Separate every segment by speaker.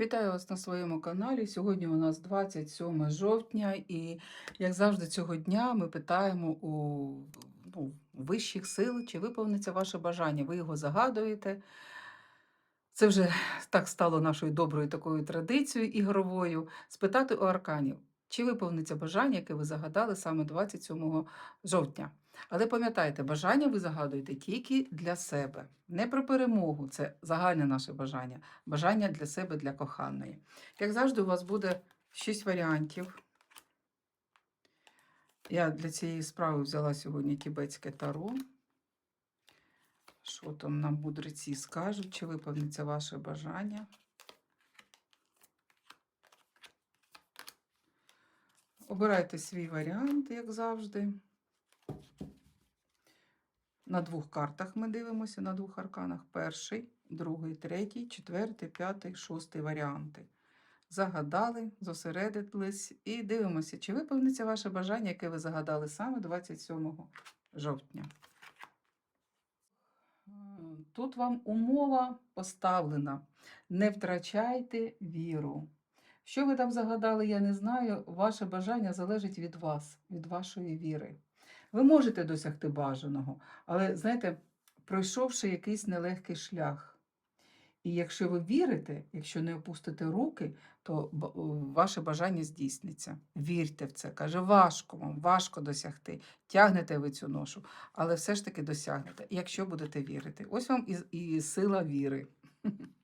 Speaker 1: Вітаю вас на своєму каналі. Сьогодні у нас 27 жовтня, і як завжди, цього дня ми питаємо у ну, вищих сил, чи виповниться ваше бажання. Ви його загадуєте. Це вже так стало нашою доброю такою традицією ігровою спитати у арканів, чи виповниться бажання, яке ви загадали саме 27 жовтня. Але пам'ятайте, бажання ви загадуєте тільки для себе. Не про перемогу, це загальне наше бажання. Бажання для себе, для коханої. Як завжди, у вас буде 6 варіантів. Я для цієї справи взяла сьогодні тібетське таро. Що там нам мудреці скажуть, чи виповниться ваше бажання? Обирайте свій варіант, як завжди. На двох картах ми дивимося, на двох арканах. Перший, другий, третій, четвертий, п'ятий, шостий варіанти. Загадали, зосередились і дивимося, чи виповниться ваше бажання, яке ви загадали саме 27 жовтня. Тут вам умова поставлена. Не втрачайте віру. Що ви там загадали, я не знаю. Ваше бажання залежить від вас, від вашої віри. Ви можете досягти бажаного, але знаєте, пройшовши якийсь нелегкий шлях. І якщо ви вірите, якщо не опустите руки, то ваше бажання здійсниться. Вірте в це. Каже, важко вам, важко досягти. Тягнете ви цю ношу, але все ж таки досягнете, якщо будете вірити. Ось вам і, і сила віри.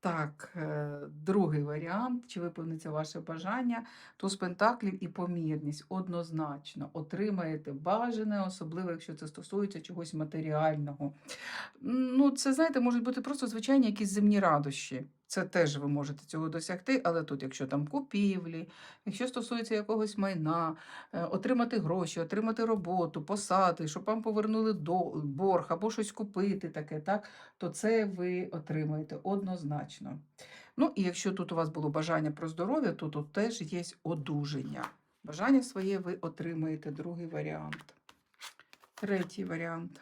Speaker 1: Так, е, другий варіант, чи виповниться ваше бажання, туз пентаклів і помірність однозначно отримаєте бажане, особливо якщо це стосується чогось матеріального. Ну, це, знаєте, можуть бути просто звичайні якісь земні радощі. Це теж ви можете цього досягти, але тут, якщо там купівлі, якщо стосується якогось майна, е, отримати гроші, отримати роботу, посади, щоб вам повернули борг або щось купити таке, так, то це ви отримаєте однозначно. Ну, і якщо тут у вас було бажання про здоров'я, то тут теж є одужання. Бажання своє ви отримаєте, другий варіант. Третій варіант.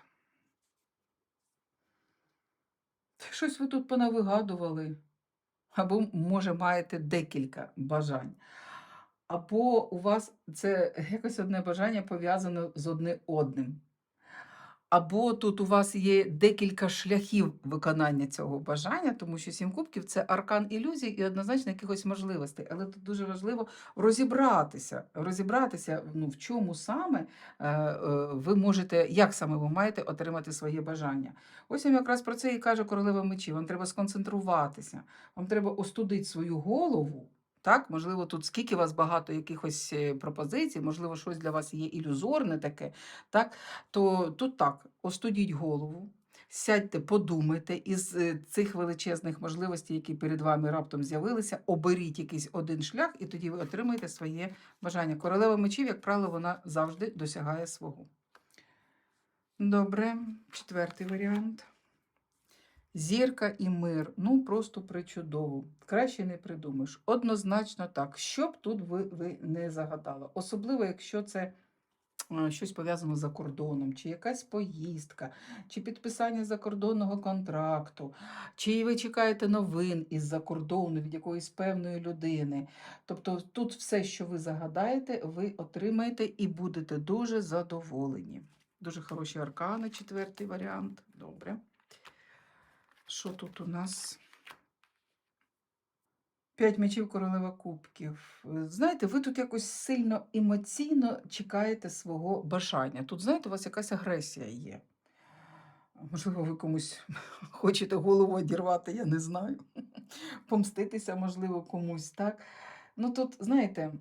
Speaker 1: Щось ви тут понавигадували. Або, може, маєте декілька бажань. Або у вас це якось одне бажання пов'язане з одне одним. Або тут у вас є декілька шляхів виконання цього бажання, тому що сім кубків це аркан ілюзій і однозначно якихось можливостей. Але тут дуже важливо розібратися, розібратися, ну, в чому саме е, е, ви можете, як саме ви маєте отримати своє бажання. Ось я якраз про це і каже королева мечі. Вам треба сконцентруватися, вам треба остудити свою голову. Так, можливо, тут скільки у вас багато якихось е, пропозицій, можливо, щось для вас є ілюзорне таке, так, то тут так, остудіть голову, сядьте, подумайте із е, цих величезних можливостей, які перед вами раптом з'явилися, оберіть якийсь один шлях, і тоді ви отримаєте своє бажання. Королева мечів, як правило, вона завжди досягає свого. Добре, четвертий варіант. Зірка і мир. Ну, просто причудово. Краще не придумаєш. Однозначно так. Що б тут ви, ви не загадали. Особливо, якщо це е, щось пов'язано за кордоном, чи якась поїздка, чи підписання закордонного контракту, чи ви чекаєте новин із-за кордону від якоїсь певної людини. Тобто тут все, що ви загадаєте, ви отримаєте і будете дуже задоволені. Дуже хороші аркани, четвертий варіант. Добре. Що тут у нас? П'ять мечів королева кубків. Знаєте, ви тут якось сильно емоційно чекаєте свого бажання. Тут, знаєте, у вас якась агресія є. Можливо, ви комусь хочете голову одірвати, я не знаю. Помститися, можливо, комусь, так? Ну тут, знаєте,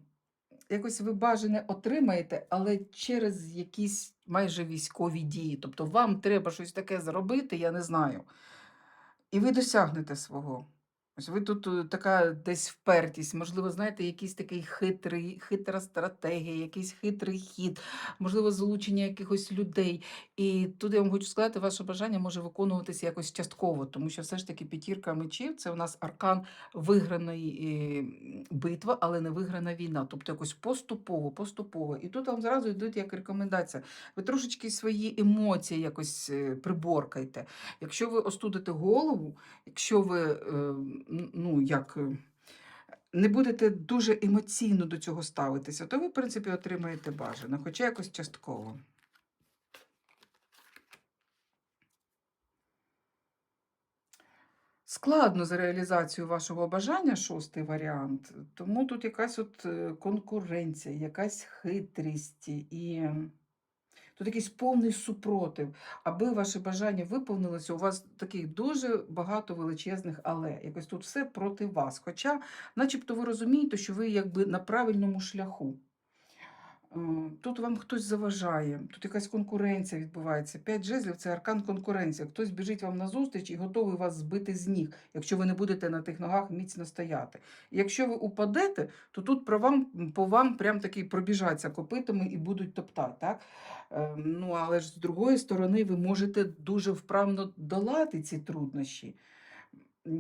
Speaker 1: якось ви бажане отримаєте, але через якісь майже військові дії. Тобто вам треба щось таке зробити, я не знаю. І ви досягнете свого. Ось ви тут е, така десь впертість, можливо, знаєте, якийсь такий хитрий, хитра стратегія, якийсь хитрий хід, можливо, залучення якихось людей. І тут я вам хочу сказати, ваше бажання може виконуватися якось частково, тому що все ж таки п'ятірка мечів це у нас аркан виграної е, м, битва, але не виграна війна. Тобто якось поступово, поступово. І тут вам зразу йдуть як рекомендація. Ви трошечки свої емоції якось е, приборкайте. Якщо ви остудите голову, якщо ви е, ну, як, е, не будете дуже емоційно до цього ставитися, то ви, в принципі, отримаєте бажане, хоча якось частково. Складно за реалізацію вашого бажання, шостий варіант. Тому тут якась от е, конкуренція, якась хитрість і тут якийсь повний супротив. Аби ваше бажання виповнилося, у вас таких дуже багато величезних але. Якось тут все проти вас. Хоча, начебто, ви розумієте, що ви якби на правильному шляху. Е, Тут вам хтось заважає, тут якась конкуренція відбувається. П'ять жезлів це аркан конкуренція. Хтось біжить вам назустріч і готовий вас збити з ніг, якщо ви не будете на тих ногах міцно стояти. Якщо ви упадете, то тут про вам, по вам прям таки пробіжаться копитами і будуть топтати. Так? Е, Ну, але ж з другої сторони, ви можете дуже вправно долати ці труднощі.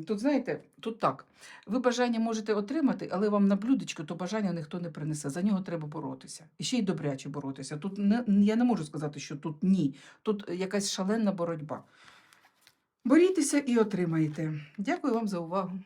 Speaker 1: Тут, знаєте, тут так. Ви бажання можете отримати, але вам на блюдечко то бажання ніхто не принесе. За нього треба боротися. І ще й добряче боротися. Тут не, я не можу сказати, що тут ні. Тут якась шаленна боротьба. Борітеся і отримаєте. Дякую вам за увагу.